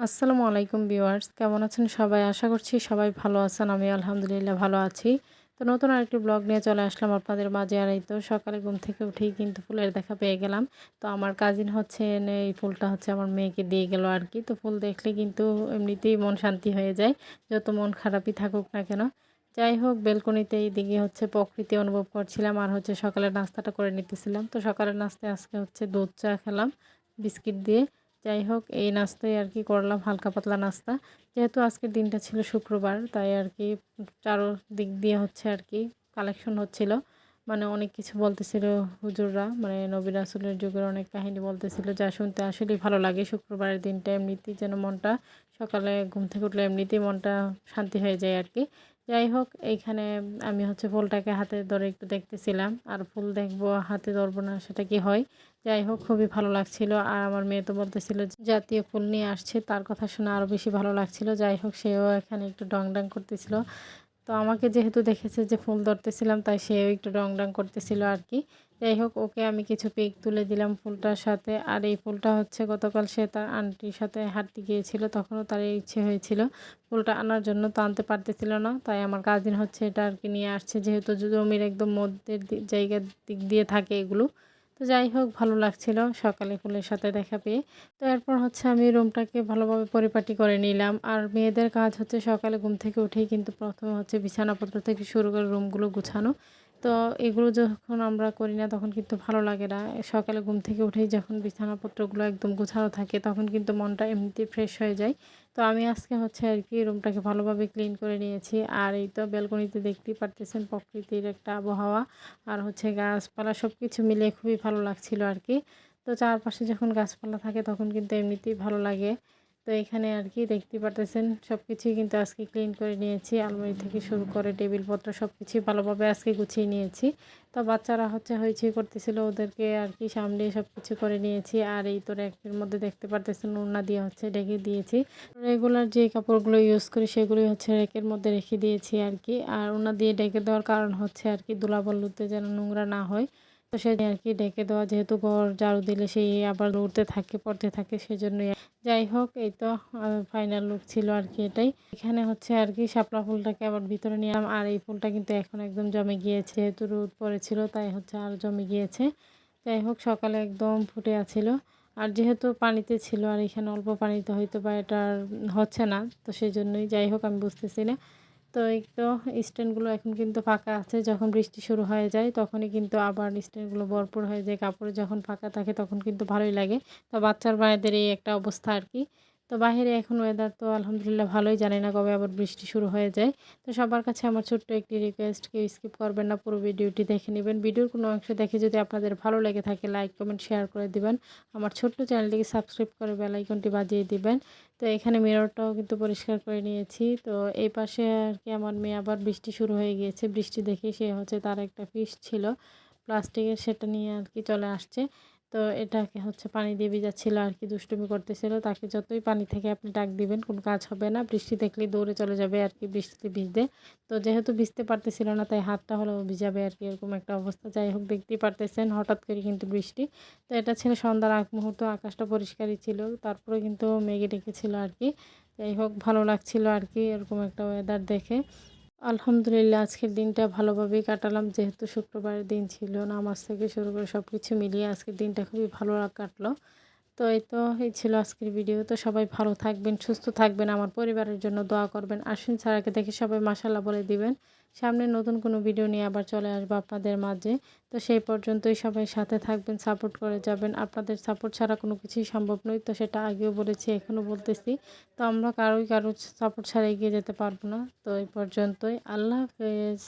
আসসালামু আলাইকুম ভিউয়ার্স, কেমন আছেন সবাই? আশা করছি সবাই ভালো আছেন আমি আলহামদুলিল্লাহ ভালো আছি। তো নতুন আরেকটি ব্লগ নিয়ে চলে আসলাম আপনাদের মাঝে। আর এই তো সকালে ঘুম থেকে উঠেই কিন্তু ফুলের দেখা পেয়ে গেলাম। তো আমার কাজিন হচ্ছে এই ফুলটা হচ্ছে আমার মেয়েকে দিয়ে গেল আর কি। তো ফুল দেখলে কিন্তু এমনিতেই মন শান্তি হয়ে যায়, যত মন খারাপই থাকুক না কেন। যাই হোক, বেলকনিতে এই দিকে হচ্ছে প্রকৃতি অনুভব করছিলাম আর হচ্ছে সকালের নাস্তাটা করে নিতেছিলাম। তো সকালের নাস্তায় আজকে হচ্ছে দুধ চা খেলাম, বিস্কিট দিয়ে। যাই হোক, এই নাস্তাই আর কি করলাম, হালকা পাতলা নাস্তা। যেহেতু আজকের দিনটা ছিল শুক্রবার, তাই আর কি চারো দিক দিয়ে হচ্ছে আর কি কালেকশন হচ্ছিল। মানে অনেক কিছু বলতেছিল হুজুররা মানে নবী রাসুলের যুগের অনেক কাহিনী বলতেছিল, যা শুনতে আসলেই ভালো লাগে শুক্রবারের দিনটা। এমনিতেই যেন মনটা, সকালে ঘুম থেকে উঠলে এমনিতেই মনটা শান্তি হয়ে যায় আর কি। যাই হোক, এইখানে আমি হচ্ছে ফুলটাকে হাতে ধরে একটু দেখতেছিলাম, আর ফুল দেখব, হাতে ধরবো না, সেটা কি হয়? যাই হোক, খুবই ভালো লাগছিল। আর আমার মেয়ে তো বলতেছিল জাতীয় ফুল নিয়ে আসছে, তার কথা শুনে আরও বেশি ভালো লাগছিল। যাই হোক, সেও এখানে একটু ডং ডাং করতেছিল। তো আমাকে যেহেতু দেখেছে যে, ফুল ধরতেছিলাম, তাই সেও একটু ডং ডাং করতেছিল আর কি। যাই হোক, ওকে আমি কিছু পিক তুলে দিলাম ফুলটার সাথে। আর এই ফুলটা হচ্ছে, গতকাল সে তার আন্টির সাথে হাঁটতে গিয়েছিল, তখনও তার ইচ্ছে হয়েছিল ফুলটা আনার জন্য, তো আনতে পারতেছিল না। তাই আমার কাজিন হচ্ছে এটা আর কি নিয়ে আসছে, যেহেতু জমির একদম মধ্যের জায়গার দিক দিয়ে থাকে এগুলো। তো যাই হোক, ভালো লাগছিল সকালে ফুলের সাথে দেখা পেয়ে। তো এরপর হচ্ছে আমি রুমটাকে ভালোভাবে পরিপাটি করে নিলাম। আর মেয়েদের কাজ হচ্ছে সকালে ঘুম থেকে উঠেই কিন্তু প্রথমে হচ্ছে বিছানাপত্র থেকে শুরু করে রুমগুলো গুছানো। তো এগুলো যখন আমরা করি না, তখন কিন্তু ভালো লাগে না। সকালে ঘুম থেকে উঠেই যখন বিছানাপত্রগুলো একদম গুছানো থাকে, তখন কিন্তু মনটা এমনিতেই ফ্রেশ হয়ে যায়। তো আমি আজকে হচ্ছে আর কি রুমটাকে ভালোভাবে ক্লিন করে নিয়েছি। আর এই তো ব্যালকনিতে দেখতেই পারতেছেন প্রকৃতির একটা আবহাওয়া। আর হচ্ছে গাছপালা সব কিছু মিলিয়ে খুবই ভালো লাগছিল আর কি। তো চারপাশে যখন গাছপালা থাকে, তখন কিন্তু এমনিতেই ভালো লাগে। তো এখানে আর কি দেখতে পারতেছেন সব কিছুই কিন্তু আজকে ক্লিন করে নিয়েছি, আলমারি থেকে শুরু করে টেবিলপত্র সব কিছুই ভালোভাবে আজকে গুছিয়ে নিয়েছি। তো বাচ্চারা হচ্ছে হইচই করতেছিল, ওদেরকে আর কি সামনে সব কিছু করে নিয়েছি, আর এই তো র্যাকের মধ্যে দেখতে পারতেছেন, ওড়না দিয়ে হচ্ছে ঢেকে দিয়েছি। রেগুলার যে কাপড়গুলো ইউজ করি সেগুলোই হচ্ছে র্যাকের মধ্যে রেখে দিয়েছি আর কি, আর ওনা দিয়ে ঢেকে দেওয়ার কারণ হচ্ছে আর কি দুলাবল্লুতে যেন নোংরা না হয়। তো সেই আর কি ডেকে দেওয়া, যেহেতু ঘর ঝাড়ু দিলে সেই আবার উঠতে থাকে, পড়তে থাকে, সেজন্যই যাই হোক, এই তো ফাইনাল লুক ছিল আর কি এটাই। এখানে হচ্ছে আর কি শাপলা ফুলটাকে আবার ভিতরে নিলাম। আর এই ফুলটা কিন্তু এখন একদম জমে গিয়েছে, যেহেতু রোদ পড়েছিল, তাই হচ্ছে আর জমে গিয়েছে। যাই হোক, সকালে একদম ফুটে আছিল। আর যেহেতু পানিতে ছিল, আর এখানে অল্প পানিতে হয়তো বা এটা হচ্ছে না, তো সেই জন্যই যাই হোক, আমি বুঝতেছি না। তো এই তো স্ট্যান্ডগুলো এখন কিন্তু ফাঁকা আছে। যখন বৃষ্টি শুরু হয়ে যায়, তখনই কিন্তু আবার স্ট্যান্ডগুলো ভরপুর হয়ে যায়। কাপড় যখন ফাঁকা থাকে, তখন কিন্তু ভালোই লাগে। তো বাচ্চার মায়েদের এই একটা অবস্থা আর কি। তো বাহিরে এখন ওয়েদার তো আলহামদুলিল্লাহ ভালোই জানি না কবে আবার বৃষ্টি শুরু হয়ে যায়। তো সবার কাছে আমার ছোট্ট একটি রিকোয়েস্ট কেউ স্কিপ করবেন না, পুরো ভিডিওটি দেখে নেবেন। ভিডিওর কোনো অংশ দেখে যদি আপনাদের ভালো লেগে থাকে লাইক কমেন্ট শেয়ার করে দিবেন। আমার ছোট্ট চ্যানেলটিকে সাবস্ক্রাইব করে বেলাইকনটি বাজিয়ে দিবেন। তো এখানে মিররটাও কিন্তু পরিষ্কার করে নিয়েছি। তো এই পাশে আর কি আমার মেয়ে আবার বৃষ্টি শুরু হয়ে গিয়েছে। বৃষ্টি দেখে সে হচ্ছে তার একটা ফিস ছিল। প্লাস্টিকের সেটা নিয়ে আর কি চলে আসছে। তো এটাকে হচ্ছে পানি দিয়ে ভিজাচ্ছিল আর কি, দুষ্টুমি করতেছিল। তাকে যতই পানি থেকে আপনি ডাক দিবেন, কোনো কাজ হবে না। বৃষ্টি দেখলেই দৌড়ে চলে যাবে আর কি বৃষ্টিতে ভিজতে। তো যেহেতু ভিজতে পারতেছিল না, তাই হাতটা হলেও ভিজাবে আর কি, এরকম একটা অবস্থা। যাই হোক, দেখতেই পারতেছেন হঠাৎ করে কিন্তু বৃষ্টি। তো এটা ছিল সন্ধ্যার আগ মুহূর্ত, আকাশটা পরিষ্কারই ছিল। তারপরে কিন্তু মেঘে ডেকেছিল আর কি। যাই হোক, ভালো লাগছিল আর কি, এরকম একটা ওয়েদার দেখে। আলহামদুলিল্লাহ, আজকের দিনটা ভালোভাবেই কাটালাম। যেহেতু শুক্রবারের দিন ছিল, নামাজ থেকে শুরু করে সব কিছু মিলিয়ে আজকের দিনটা খুবই ভালো কাটলো। তো এই তো এই ছিল আজকের ভিডিও। তো সবাই ভালো থাকবেন, সুস্থ থাকবেন, আমার পরিবারের জন্য দোয়া করবেন। আশ্বিন ছাড়াকে দেখে সবাই মাসাল্লাহ বলে দিবেন। সামনে নতুন কোনো ভিডিও নিয়ে আবার চলে আসব আপনাদের মাঝে। তো সেই পর্যন্তই সবাই সাথে থাকবেন, সাপোর্ট করে যাবেন। আপনাদের সাপোর্ট ছাড়া কোনো কিছুই সম্ভব নয়। তো সেটা আগেও বলেছি, এখনও বলতেছি। তো আমরা কারোই কারও সাপোর্ট ছাড়া এগিয়ে যেতে পারব না। তো এই পর্যন্তই। আল্লাহ হাফেজ।